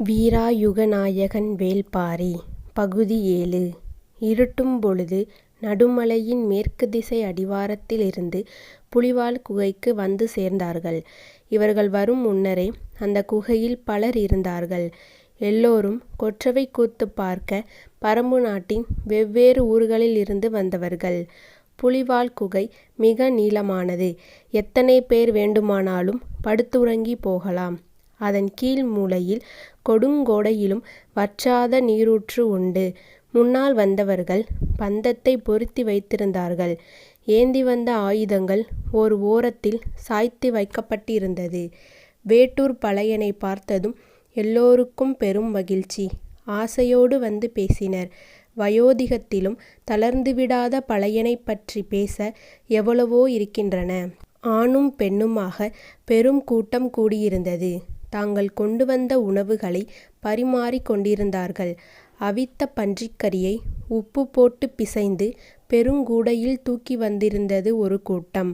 வீராயுகநாயகன் வேள்பாரி பகுதி ஏழு இருட்டும் பொழுது நடுமலையின் மேற்கு திசை அடிவாரத்தில் இருந்து புலிவால் குகைக்கு வந்து சேர்ந்தார்கள். இவர்கள் வரும் முன்னரே அந்தக் குகையில் பலர் இருந்தார்கள். எல்லோரும் கொற்றவை கூத்து பார்க்க பரம்பு நாட்டின் வெவ்வேறு ஊர்களில் இருந்து வந்தவர்கள். புலிவால் குகை மிக நீளமானது. எத்தனை பேர் வேண்டுமானாலும் படுத்துறங்கிப் போகலாம். அதன் கீழ் மூலையில் கொடுங்கோடையிலும் வற்றாத நீரூற்று உண்டு. முன்னால் வந்தவர்கள் பந்தத்தைப் பொருத்தி வைத்திருந்தார்கள். ஏந்தி வந்த ஆயுதங்கள் ஓர் ஓரத்தில் சாய்த்து வைக்கப்பட்டிருந்தது. வேட்டூர் பழையனைப் பார்த்ததும் எல்லோருக்கும் பெரும் மகிழ்ச்சி. ஆசையோடு வந்து பேசினர். வயோதிகத்திலும் தளர்ந்துவிடாத பழையனைப் பற்றிப் பேச எவ்வளவோ இருக்கின்றன. ஆணும் பெண்ணுமாகப் பெரும் கூட்டம் கூடியிருந்தது. தாங்கள் கொண்டு வந்த உணவுகளை பரிமாறிக் கொண்டிருந்தார்கள். அவித்த பன்றிக்கறியை உப்பு போட்டுப் பிசைந்து பெருங்கூடையில் தூக்கி வந்திருந்தது ஒரு கூட்டம்.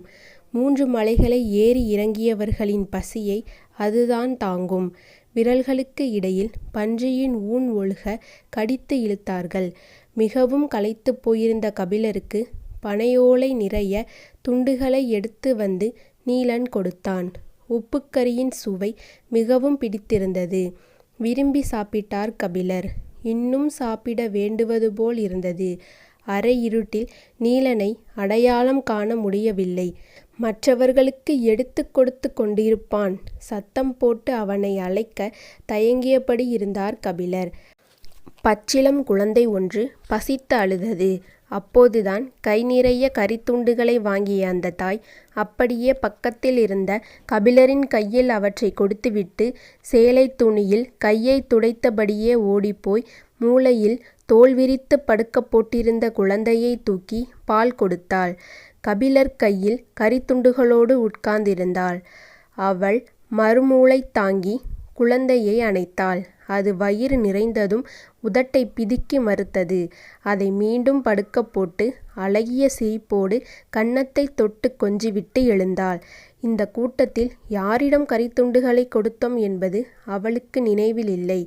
மூன்று மலைகளை ஏறி இறங்கியவர்களின் பசியை அதுதான் தாங்கும். விரல்களுக்கு இடையில் பன்றியின் ஊன் ஒழுக கடித்து இழுத்தார்கள். மிகவும் களைத்துப் போயிருந்த கபிலருக்கு பனையோலை நிறைய துண்டுகளை எடுத்து வந்து நீலன் கொடுத்தான். உப்புக்கறியின் சுவை மிகவும் பிடித்திருந்தது. விரும்பி சாப்பிட்டார் கபிலர். இன்னும் சாப்பிட வேண்டுவது போல் இருந்தது. அரை இருட்டில் நீலனை அடையாளம் காண முடியவில்லை. மற்றவர்களுக்கு எடுத்துக் கொடுத்துக் கொண்டிருப்பான். சத்தம் போட்டு அவனை அழைக்க தயங்கியபடி இருந்தார் கபிலர். பச்சிளம் குழந்தை ஒன்று பசித்து அழுதது. அப்போதுதான் கை நிறைய கரித்துண்டுகளை வாங்கிய அந்தத் தாய் அப்படியே பக்கத்தில் இருந்த கபிலரின் கையில் அவற்றைக் கொடுத்துவிட்டு சேலைத் துணியில் கையைத் துடைத்தபடியே ஓடிப்போய் மூலையில் தோல் விரித்துப் படுக்கப் போட்டிருந்த குழந்தையைத் தூக்கி பால் கொடுத்தாள். கபிலர் கையில் கரித்துண்டுகளோடு உட்கார்ந்திருந்தாள். அவள் மறுமூலைத் தாங்கி குழந்தையை அணைத்தாள். அது வயிறு நிறைந்ததும் உதட்டை பிதுக்கி மறுத்தது. அதை மீண்டும் படுக்கப் போட்டு அழகிய சிரிப்போடு கன்னத்தை தொட்டுக் கொஞ்சிவிட்டு எழுந்தாள். இந்த கூட்டத்தில் யாரிடம் கரித்துண்டுகளை கொடுத்தோம் என்பது அவளுக்கு நினைவில் இல்லை.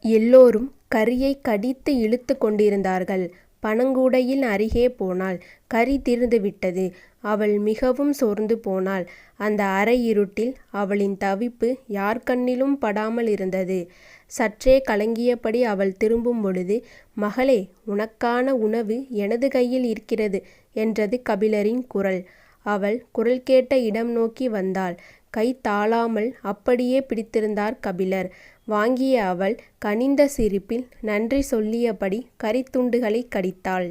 எல்லோரும் கரியை கடித்து இழுத்துக் கொண்டிருந்தார்கள். பனங்கூடையில் அருகே போனாள். கறி தீர்ந்துவிட்டது. அவள் மிகவும் சோர்ந்து போனாள். அந்த அறை இருட்டில் அவளின் தவிப்பு யார் கண்ணிலும் படாமலிருந்தது. சற்றே கலங்கியபடி அவள் திரும்பும் பொழுது மகளே உனக்கான உணவு எனது கையில் இருக்கிறது என்றது கபிலரின் குரல். அவள் குரல் கேட்ட இடம் நோக்கி வந்தாள். கை தாழாமல் அப்படியே பிடித்திருந்தார் கபிலர். வாங்கிய அவள் கனிந்த சிரிப்பில் நன்றி சொல்லியபடி கறித்துண்டுகளை கடித்தாள்.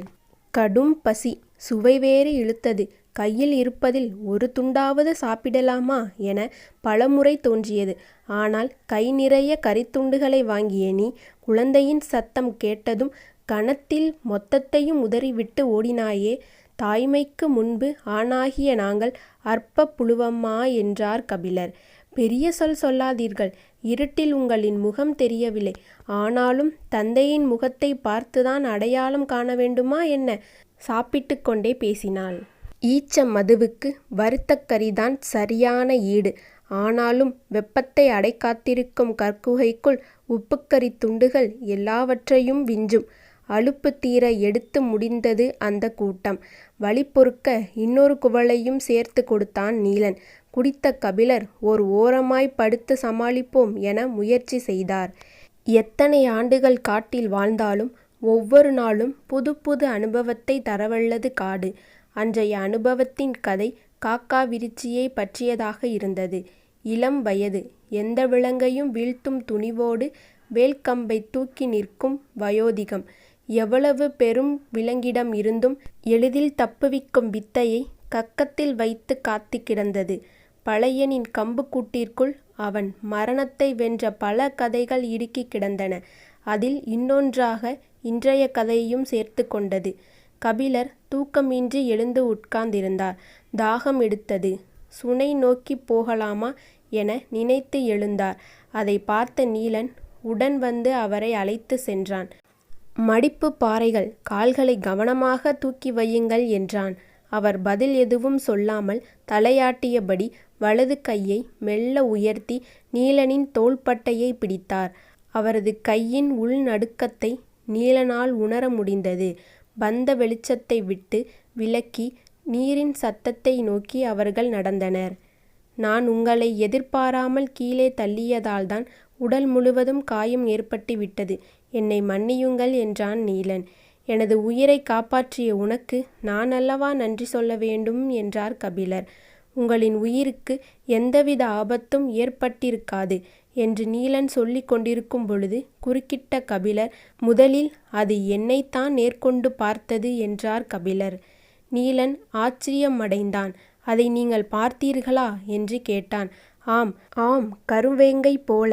கடும் பசி. சுவை வேறு இழுத்தது. கையில் இருப்பதில் ஒரு துண்டாவது சாப்பிடலாமா என பலமுறை தோன்றியது. ஆனால் கை நிறைய கறித்துண்டுகளை வாங்கிய நீ குழந்தையின் சத்தம் கேட்டதும் கணத்தில் மொத்தத்தையும் உதறிவிட்டு ஓடினாயே. தாய்மைக்கு முன்பு ஆணாகிய நாங்கள் அற்பப் புழுவம்மா என்றார் கபிலர். பெரிய சொல் சொல்லாதீர்கள். இருட்டில் உங்களின் முகம் தெரியவில்லை. ஆனாலும் தந்தையின் முகத்தை பார்த்துதான் அடையாளம் காணவேண்டுமா என்ன? சாப்பிட்டு கொண்டே பேசினாள். ஈச்ச மதுவுக்கு வறுத்த சரியான ஈடு. ஆனாலும் வெப்பத்தை அடைக்காத்திருக்கும் கற்குகைக்குள் உப்புக்கறி துண்டுகள் எல்லாவற்றையும் விஞ்சும். அலுப்பு தீர எடுத்து முடிந்தது அந்த கூட்டம். வழி பொறுக்க இன்னொரு குவளையும் சேர்த்து கொடுத்தான் நீலன். குடித்த கபிலர் ஓர் ஓரமாய் படுத்து சமாளிப்போம் என முயற்சி செய்தார். எத்தனை ஆண்டுகள் காட்டில் வாழ்ந்தாலும் ஒவ்வொரு நாளும் புது புது அனுபவத்தை தரவல்லது காடு. அன்றைய அனுபவத்தின் கதை காக்காவிரிச்சியைப் பற்றியதாக இருந்தது. இளம் வயது. எந்த விலங்கையும் வீழ்த்தும் துணிவோடு வேல்கம்பைத் தூக்கி நிற்கும் வயோதிகம். எவ்வளவு பெரும் விலங்கிடம் இருந்தும் எளிதில் தப்புவிக்கும் வித்தையை கக்கத்தில் வைத்துக் காத்துக் கிடந்தது. பழையனின் கம்புக் கூட்டிற்குள் அவன் மரணத்தை வென்ற பல கதைகள் இடுக்கிக் கிடந்தன. அதில் இன்னொன்றாக இன்றைய கதையையும் சேர்த்துக் கொண்டது. கபிலர் தூக்கமின்றி எழுந்து உட்கார்ந்திருந்தார். தாகம் எடுத்தது. சுனை நோக்கிப் போகலாமா என நினைத்து எழுந்தார். அதைப் பார்த்த நீலன் உடன் வந்து அவரை அழைத்துச் சென்றான். மடிப்புப் பாறைகள். கால்களை கவனமாக தூக்கி வையுங்கள் என்றான். அவர் பதில் எதுவும் சொல்லாமல் தலையாட்டியபடி வலது கையை மெல்ல உயர்த்தி நீலனின் தோள்பட்டையை பிடித்தார். அவரது கையின் உள்நடுக்கத்தை நீலனால் உணர முடிந்தது. வந்த வெளிச்சத்தை விட்டு விலக்கி நீரின் சத்தத்தை நோக்கி அவர்கள் நடந்தனர். நான் உங்களை எதிர்பாராமல் கீழே தள்ளியதால்தான் உடல் முழுவதும் காயம் ஏற்பட்டுவிட்டது. என்னை மன்னியுங்கள் என்றான் நீலன். எனது உயிரை காப்பாற்றிய உனக்கு நான் அல்லவா நன்றி சொல்ல வேண்டும் என்றார் கபிலர். உங்களின் உயிருக்கு எந்தவித ஆபத்தும் ஏற்பட்டிருக்காது என்று நீலன் சொல்லிக் கொண்டிருக்கும் பொழுது குறுக்கிட்ட கபிலர் முதலில் அது என்னைத்தான் நேர்கொண்டு பார்த்தது என்றார் கபிலர். நீலன் ஆச்சரியம் அடைந்தான் அதை நீங்கள் பார்த்தீர்களா? என்று கேட்டான். ஆம். ஆம். கருவேங்கை போல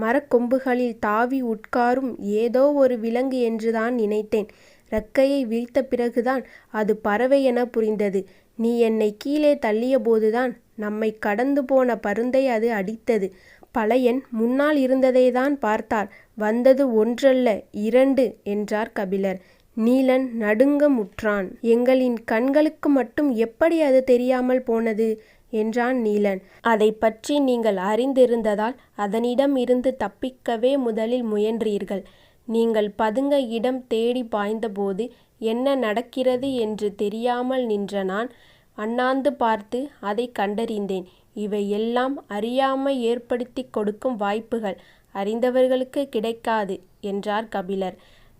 மரக்கொம்புகளில் தாவி உட்காரும் ஏதோ ஒரு விலங்கு என்றுதான் நினைத்தேன். இறக்கையை விரித்த பிறகுதான் அது பறவை என புரிந்தது. நீ என்னைக் கீழே தள்ளியபோதுதான் நம்மைக் கடந்து போன பருந்தை அது அடித்தது. பழையன் முன்னால் இருந்ததைத்தான் பார்த்தார். வந்தது ஒன்றல்ல இரண்டு என்றார் கபிலர். நீலன் நடுங்க முற்றான். எங்களின் கண்களுக்கு மட்டும் எப்படி அது தெரியாமல் போனது? என்றான் நீலன். அதை பற்றி நீங்கள் அறிந்திருந்ததால் அதனிடம் இருந்து தப்பிக்கவே முதலில் முயன்றீர்கள். நீங்கள் பதுங்க இடம் தேடி பாய்ந்தபோது என்ன நடக்கிறது என்று தெரியாமல் நின்ற நான் அண்ணாந்து பார்த்து அதை கண்டறிந்தேன். இவை எல்லாம் அறியாமை ஏற்படுத்திக் கொடுக்கும் வாய்ப்புகள். அறிந்தவர்களுக்கு கிடைக்காது என்றார் கபிலர்.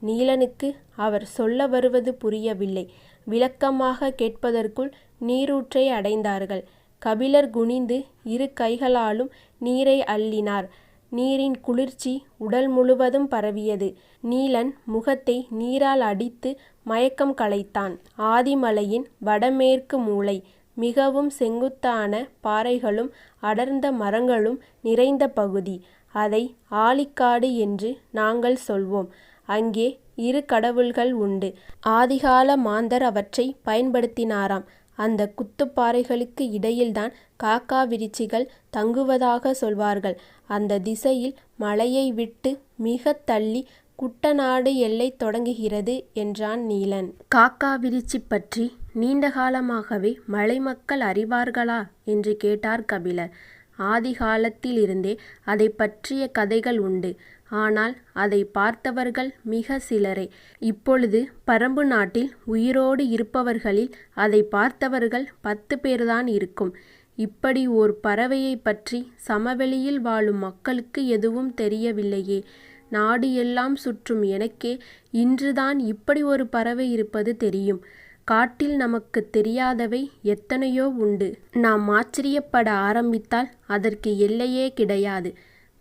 நீலனுக்கு அவர் சொல்ல வருவது புரியவில்லை. விளக்கமாக கேட்பதற்குள் நீரூற்றை அடைந்தார்கள். கபிலர் குனிந்து இரு கைகளாலும் நீரை அள்ளினார். நீரின் குளிர்ச்சி உடல் முழுவதும் பரவியது. நீலன் முகத்தை நீரால் அடித்து மயக்கம் கலைத்தான். ஆதிமலையின் வடமேற்கு மூலை. மிகவும் செங்குத்தான பாறைகளும் அடர்ந்த மரங்களும் நிறைந்த பகுதி. அதை ஆழிக்காடு என்று நாங்கள் சொல்வோம். அங்கே இரு கடவுள்கள் உண்டு. ஆதிகால மாந்தர் அவற்றைப் பயன்படுத்தினாராம். அந்த குத்துப்பாறைகளுக்கு இடையில்தான் காக்கா விரிச்சிகள் தங்குவதாகச் சொல்வார்கள். அந்தத் திசையில் மலையை விட்டு மிகத் தள்ளி குட்டநாடு எல்லை தொடங்குகிறது என்றான் நீலன். காக்காவிரிச்சி பற்றி நீண்ட காலமாகவே மலைமக்கள் அறிவார்களா? என்று கேட்டார் கபிலர். ஆதிகாலத்திலிருந்தே அதைப் பற்றிய கதைகள் உண்டு. ஆனால் அதை பார்த்தவர்கள் மிக சிலரே. இப்பொழுது பரம்பு நாட்டில் உயிரோடு இருப்பவர்களில் அதை பார்த்தவர்கள் பத்து பேர்தான் இருக்கும். இப்படி ஓர் பறவையைப் பற்றி சமவெளியில் வாழும் மக்களுக்கு எதுவும் தெரியவில்லையே. நாடு எல்லாம் சுற்றும் எனக்கே இன்றுதான் இப்படி ஒரு பறவை இருப்பது தெரியும். காட்டில் நமக்கு தெரியாதவை எத்தனையோ உண்டு. நாம் ஆச்சரியப்பட ஆரம்பித்தால் அதற்கு எல்லையே கிடையாது.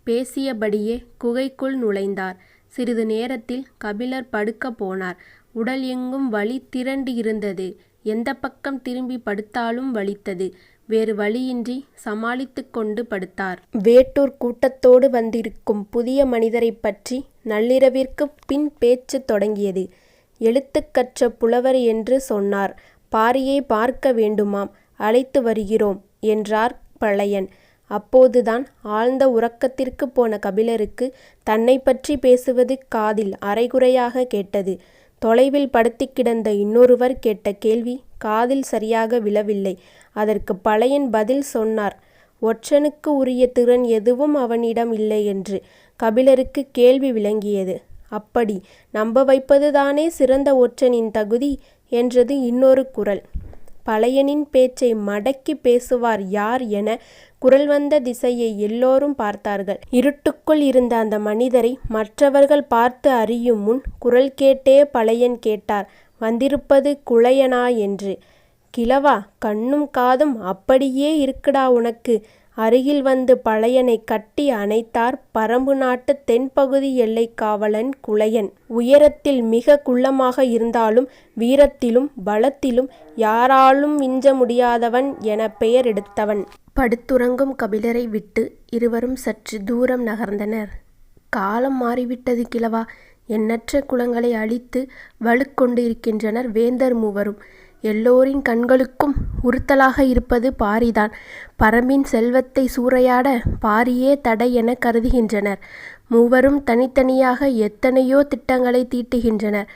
பேசியபடியே குகைக்குள் நுழைந்தார். சிறிது நேரத்தில் கபிலர் படுக்கப் போனார். உடல் எங்கும் வலி திரண்டு இருந்தது. எந்தப் பக்கம் திரும்பிப் படுத்தாலும் வலித்தது. வேறு வழியின்றி சமாளித்துக் கொண்டு படுத்தார். வேட்டூர் கூட்டத்தோடு வந்திருக்கும் புதிய மனிதரைப் பற்றி நள்ளிரவிற்குப் பின் பேச்சு தொடங்கியது. எழுத்துக் கற்ற புலவர் என்று சொன்னார். பாரியை பார்க்க வேண்டுமாம். அழைத்து வருகிறோம் என்றார் பழையன். அப்போதுதான் ஆழ்ந்த உறக்கத்திற்குப் போன கபிலருக்கு தன்னைப் பற்றி பேசுவது காதில் அரைகுறையாகக் கேட்டது. தொலைவில் படுத்துக் கிடந்த இன்னொருவர் கேட்ட கேள்வி காதில் சரியாக விழவில்லை. அதற்குப் பழையன் பதில் சொன்னார். ஒற்றனுக்கு உரிய திறன் எதுவும் அவனிடம் இல்லையென்று. கபிலருக்குக் கேள்வி விளங்கியது. அப்படி நம்ப வைப்பதுதானே சிறந்த ஒற்றனின் தகுதி? என்றது இன்னொரு குரல். பழையனின் பேச்சை மடக்கிப் பேசுவார் யார் என குரல் வந்த திசையை எல்லோரும் பார்த்தார்கள். இருட்டுக்குள் இருந்த அந்த மனிதரை மற்றவர்கள் பார்த்து அறியும் முன் குரல் கேட்டே பழையன் கேட்டார் வந்திருப்பது குழையனா என்று. கிழவா கண்ணும் காதும் அப்படியே இருக்குடா உனக்கு. அருகில் வந்து பழையனை கட்டி அணைத்தார் பரம்பு நாட்டு தென்பகுதி எல்லை காவலன் குழையன். உயரத்தில் மிக குள்ளமாக இருந்தாலும் வீரத்திலும் பலத்திலும் யாராலும் விஞ்ச முடியாதவன் என பெயர் எடுத்தவன் படுத்துறங்கும் கபிலரை விட்டு இருவரும் சற்று தூரம் நகர்ந்தனர். காலம் மாறிவிட்டது கிழவா. எண்ணற்ற குளங்களை அழித்து வலுக்கொண்டிருக்கின்றனர் வேந்தர் மூவரும். எல்லோரின் கண்களுக்கும் உறுத்தலாக இருப்பது பாரிதான். பரம்பின் செல்வத்தை சூறையாட பாரியே தடை எனக் கருதுகின்றனர். மூவரும் தனித்தனியாக எத்தனையோ திட்டங்களைத் தீட்டுகின்றனர்.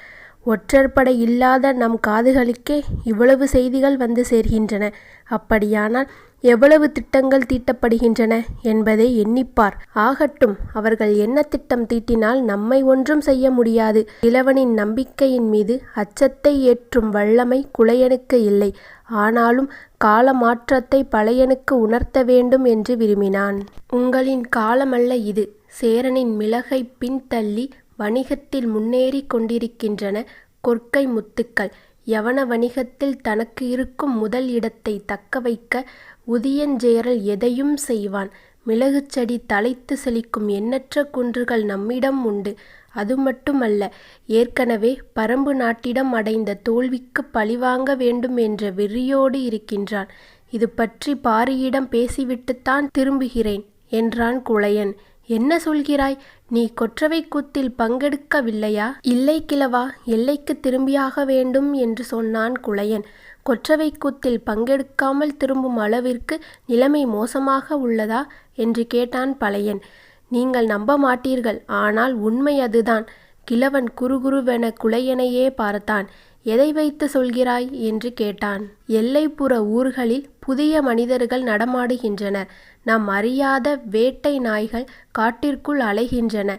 ஒற்றற்படை இல்லாத நம் காதுகளுக்கே இவ்வளவு செய்திகள் வந்து சேர்கின்றன. அப்படியானால் எவ்வளவு திட்டங்கள் தீட்டப்படுகின்றன என்பதை எண்ணிப்பார். ஆகட்டும் அவர்கள் என்ன திட்டம் தீட்டினால் நம்மை ஒன்றும் செய்ய முடியாது. இளவனின் நம்பிக்கையின் மீது அச்சத்தை ஏற்றும் வல்லமை குளையனுக்கு இல்லை. ஆனாலும் கால மாற்றத்தை பழையனுக்கு உணர்த்த வேண்டும் என்று விரும்பினான். உங்களின் காலமல்ல இது. சேரனின் மிளகை பின்தள்ளி வணிகத்தில் முன்னேறிக் கொண்டிருக்கின்றன கொற்கை முத்துக்கள். யவன வணிகத்தில் தனக்கு இருக்கும் முதல் இடத்தை தக்கவைக்க உதியஞ்சேரல் எதையும் செய்வான். மிளகுச்செடி தழைத்து செழிக்கும் எண்ணற்ற குன்றுகள் நம்மிடம் உண்டு. அதுமட்டுமல்ல ஏற்கனவே பரம்பு நாட்டிடம் அடைந்த தோல்விக்குப் பழிவாங்க வேண்டும் என்ற வெறியோடு இருக்கின்றான். இது பற்றி பாரியிடம் பேசிவிட்டுத்தான் திரும்புகிறேன் என்றான் குளையன் என்ன சொல்கிறாய்? நீ கொற்றவை கூத்தில் பங்கெடுக்கவில்லையா? இல்லை கிழவா எல்லைக்கு திரும்பியாக வேண்டும் என்று சொன்னான் குளையன் கொற்றவை கூத்தில் பங்கெடுக்காமல் திரும்பும் அளவிற்கு நிலைமை மோசமாக உள்ளதா? என்று கேட்டான் பழையன். நீங்கள் நம்ப மாட்டீர்கள் ஆனால் உண்மை அதுதான். கிழவன் குறுகுருவென குலையனையே பார்த்தான். எதை வைத்து சொல்கிறாய்? என்று கேட்டான். எல்லைப்புற ஊர்களில் புதிய மனிதர்கள் நடமாடுகின்றனர். நாம் அறியாத வேட்டை நாய்கள் காட்டிற்குள் அலைகின்றன.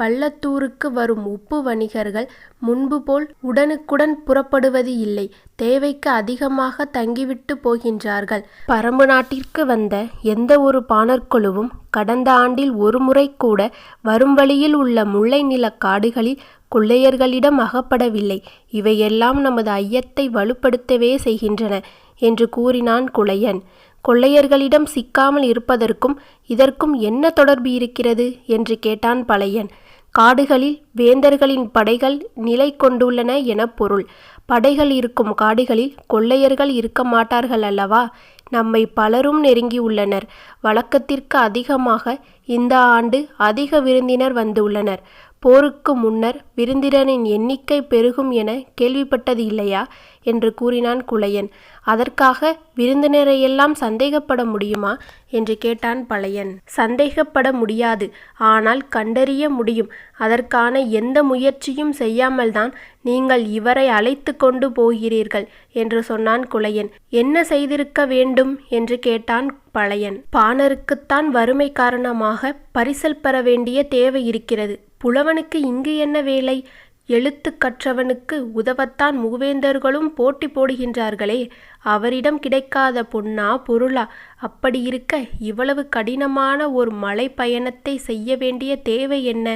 பள்ளத்தூருக்கு வரும் உப்பு வணிகர்கள் முன்பு போல் உடனுக்குடன் புறப்படுவது இல்லை. தேவைக்கு அதிகமாக தங்கிவிட்டு போகின்றார்கள். பரம்பு நாட்டிற்கு வந்த எந்த ஒரு பாணர்குழுவும் கடந்த ஆண்டில் ஒருமுறை கூட வரும் வழியில் உள்ள முல்லை நிலக் காடுகளில் கொள்ளையர்களிடம் அகப்படவில்லை. இவையெல்லாம் நமது ஐயத்தை வலுப்படுத்தவே செய்கின்றன என்று கூறினான் குளையன் கொள்ளையர்களிடம் சிக்காமல் இருப்பதற்கும் இதற்கும் என்ன தொடர்பு இருக்கிறது? என்று கேட்டான் பழையன். காடுகளில் வேந்தர்களின் படைகள் நிலை கொண்டுள்ளன என பொருள். படைகள் இருக்கும் காடுகளில் கொள்ளையர்கள் இருக்க மாட்டார்கள் அல்லவா? நம்மை பலரும் நெருங்கியுள்ளனர் வழக்கத்திற்கு அதிகமாக இந்த ஆண்டு அதிக விருந்தினர் வந்துள்ளனர். போருக்கு முன்னர் விருந்தினரின் எண்ணிக்கை பெருகும் என கேள்விப்பட்டது இல்லையா? என்று கூறினான் குழையன் அதற்காக விருந்தினரையெல்லாம் சந்தேகப்பட முடியுமா? என்று கேட்டான் பழையன். சந்தேகப்பட முடியாது. ஆனால் கண்டறிய முடியும். அதற்கான எந்த முயற்சியும் செய்யாமல்தான் நீங்கள் இவரை அழைத்து கொண்டு போகிறீர்கள் என்று சொன்னான் குழையன் என்ன செய்திருக்க வேண்டும்? என்று கேட்டான் பழையன். பாணருக்குத்தான் வறுமை காரணமாக பரிசல் பெற வேண்டிய தேவை இருக்கிறது. புலவனுக்கு இங்கு என்ன வேலை? எழுத்து கற்றவனுக்கு உதவத்தான் மூவேந்தர்களும் போட்டி போடுகின்றார்களே அவரிடம் கிடைக்காத பொன்னா பொருளா? அப்படி இருக்க இவ்வளவு கடினமான ஒரு மலை பயணத்தை செய்ய வேண்டிய தேவை என்ன?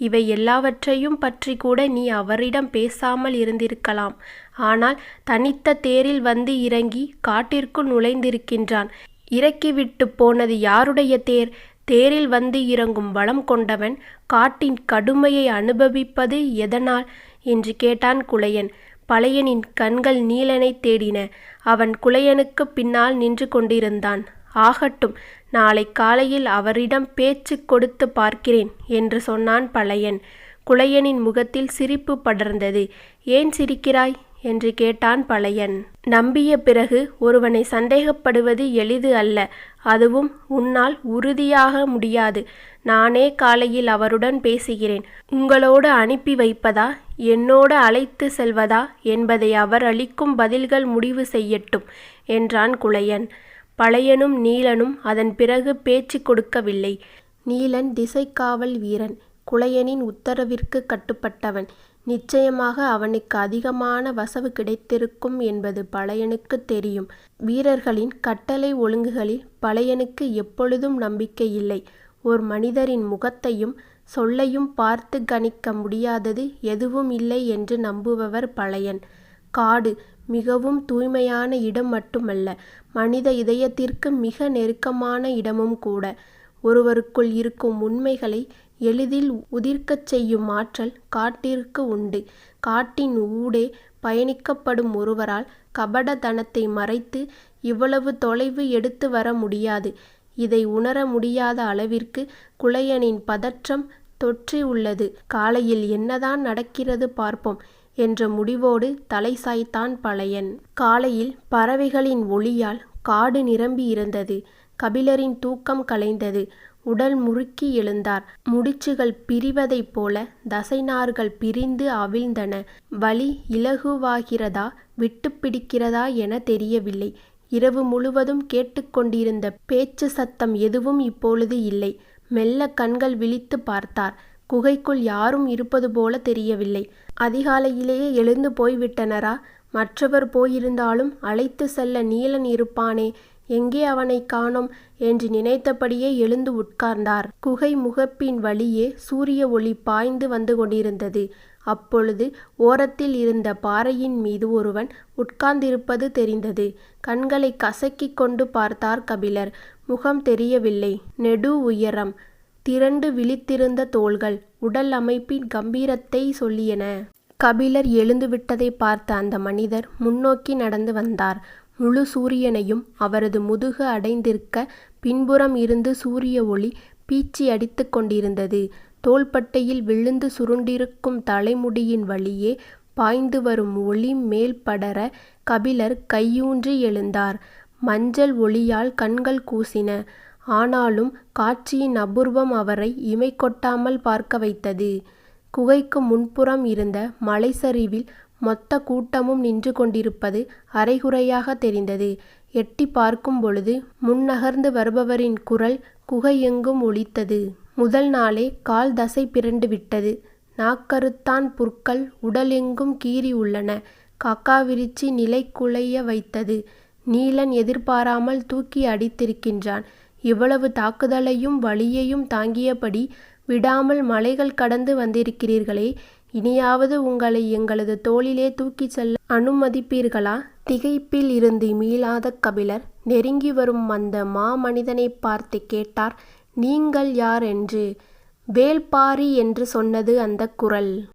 இவை எல்லாவற்றையும் பற்றி கூட நீ அவரிடம் பேசாமல் இருந்திருக்கலாம். ஆனால் தனித்த தேரில் வந்து இறங்கி காட்டிற்குள் நுழைந்திருக்கின்றான். இறக்கிவிட்டு போனது யாருடைய தேர்? தேரில் வந்து இறங்கும் வளம் கொண்டவன் காட்டின் கடுமையை அனுபவிப்பது எதனால்? என்று கேட்டான் குலையன். பழையனின் கண்கள் நீலனைத் தேடின. அவன் குளையனுக்கு பின்னால் நின்று கொண்டிருந்தான். ஆகட்டும் நாளை காலையில் அவரிடம் பேச்சு கொடுத்து பார்க்கிறேன் என்று சொன்னான் பழையன். குலையனின் முகத்தில் சிரிப்பு படர்ந்தது. ஏன் சிரிக்கிறாய்? என்று கேட்டான் பழையன். நம்பிய பிறகு ஒருவனை சந்தேகப்படுவது எளிது அல்ல. அதுவும் உன்னால் உறுதியாக முடியாது. நானே காலையில் அவருடன் பேசுகிறேன். உங்களோடு அனுப்பி வைப்பதா? என்னோடு அழைத்து செல்வதா? என்பதை அவர் அளிக்கும் பதில்கள் முடிவு செய்யட்டும் என்றான் குளையன் பழையனும் நீலனும் அதன் பிறகு பேச்சு கொடுக்கவில்லை. நீலன் திசைக்காவல் வீரன். குளையனின் உத்தரவிற்கு கட்டுப்பட்டவன். நிச்சயமாக அவனுக்கு அதிகமான வசவு கிடைத்திருக்கும் என்பது பழையனுக்கு தெரியும். வீரர்களின் கட்டளை ஒழுங்குகளில் பழையனுக்கு எப்பொழுதும் நம்பிக்கை இல்லை. ஒரு மனிதரின் முகத்தையும் சொல்லையும் பார்த்து கணிக்க முடியாதது எதுவும் இல்லை என்று நம்புபவர் பழையன். காடு மிகவும் தூய்மையான இடம் மட்டுமல்ல மனித இதயத்திற்கு மிக நெருக்கமான இடமும் கூட. ஒருவருக்குள் இருக்கும் உண்மைகளை எளிதில் உதிர்க்கச் செய்யும் ஆற்றல் காட்டிற்கு உண்டு. காட்டின் ஊடே பயணிக்கப்படும் ஒருவரால் கபடத்தனத்தை மறைத்து இவ்வளவு தொலைவு எடுத்து வர முடியாது. இதை உணர முடியாத அளவிற்கு குளையனின் பதற்றம் தொற்றியுள்ளது காலையில் என்னதான் நடக்கிறது பார்ப்போம் என்ற முடிவோடு தலை சாய்த்தான் பழையன். காலையில் பறவைகளின் ஒளியால் காடு நிரம்பி இருந்தது கபிலரின் தூக்கம் கலைந்தது உடல் முறுக்கி எழுந்தார் முடிச்சுகள் பிரிவதைப் போல தசைநார்கள் பிரிந்து அவிழ்ந்தன வலி இலகுவாகிறதா விட்டு பிடிக்கிறதா என தெரியவில்லை இரவு முழுவதும் கேட்டுக் கொண்டிருந்த பேச்சு சத்தம் எதுவும் இப்பொழுது இல்லை. மெல்ல கண்கள் விழித்துப் பார்த்தார். குகைக்குள் யாரும் இருப்பது போல தெரியவில்லை. அதிகாலையிலேயே எழுந்து போய்விட்டனரா? மற்றவர் போயிருந்தாலும் அழைத்துச் செல்ல நீலன் இருப்பானே எங்கே அவனைக் காணோம்? என்று நினைத்தபடியே எழுந்து உட்கார்ந்தார். குகை முகப்பின் வழியே சூரிய ஒளி பாய்ந்து வந்து கொண்டிருந்தது. அப்பொழுது ஓரத்தில் இருந்த பாறையின் மீது ஒருவன் உட்கார்ந்திருப்பது தெரிந்தது. கண்களை கசக்கிக் கொண்டு பார்த்தார் கபிலர். முகம் தெரியவில்லை. நெடு உயரம். திரண்டு விழித்திருந்த தோள்கள் உடல் அமைப்பின் கம்பீரத்தை சொல்லியன. கபிலர் எழுந்துவிட்டதை பார்த்த அந்த மனிதர் முன்னோக்கி நடந்து வந்தார். முழு சூரியனையும் அவரது முதுகு அடைந்திருக்க பின்புறம் இருந்து சூரிய ஒளி பீச்சியடித்துக் கொண்டிருந்தது. தோள்பட்டையில் விழுந்து சுருண்டிருக்கும் தலைமுடியின் வழியே பாய்ந்து வரும் ஒளி மேல் படர கபிலர் கையூன்றி எழுந்தார். மஞ்சள் ஒளியால் கண்கள் கூசின. ஆனாலும் காட்சியின் அபூர்வம் அவரை இமை கொட்டாமல் பார்க்க வைத்தது. குகைக்கு முன்புறம் இருந்த மலைச்சரிவில் மொத்த கூட்டமும் நின்று கொண்டிருப்பது அரைகுறையாகத் தெரிந்தது. எட்டிப் பார்க்கும் பொழுது முன் நகர்ந்து வருபவரின் குரல் குகையெங்கும் ஒலித்தது. முதல் நாளே கால் தசை பிறண்டு விட்டது. நாக்கறுத்தான் புற்கள் உடல் எங்கும் கீறி உள்ளன. காக்காவிருட்சி நிலை குலைய வைத்தது. நீலன் எதிர்பாராமல் தூக்கி அடித்திருக்கின்றான். இவ்வளவு தாக்குதலையும் வலியையும் தாங்கியபடி விடாமல் மலைகள் கடந்து வந்திருக்கிறீர்களே இனியாவது உங்களை எங்களது தோளிலே தூக்கிச் செல்ல அனுமதிப்பீர்களா? திகைப்பில் இருந்து மீளாத கபிலர் நெருங்கி வரும் அந்த மாமனிதனை பார்த்து கேட்டார் நீங்கள் யார் என்று. வேள்பாரி என்று சொன்னது அந்தக் குரல்.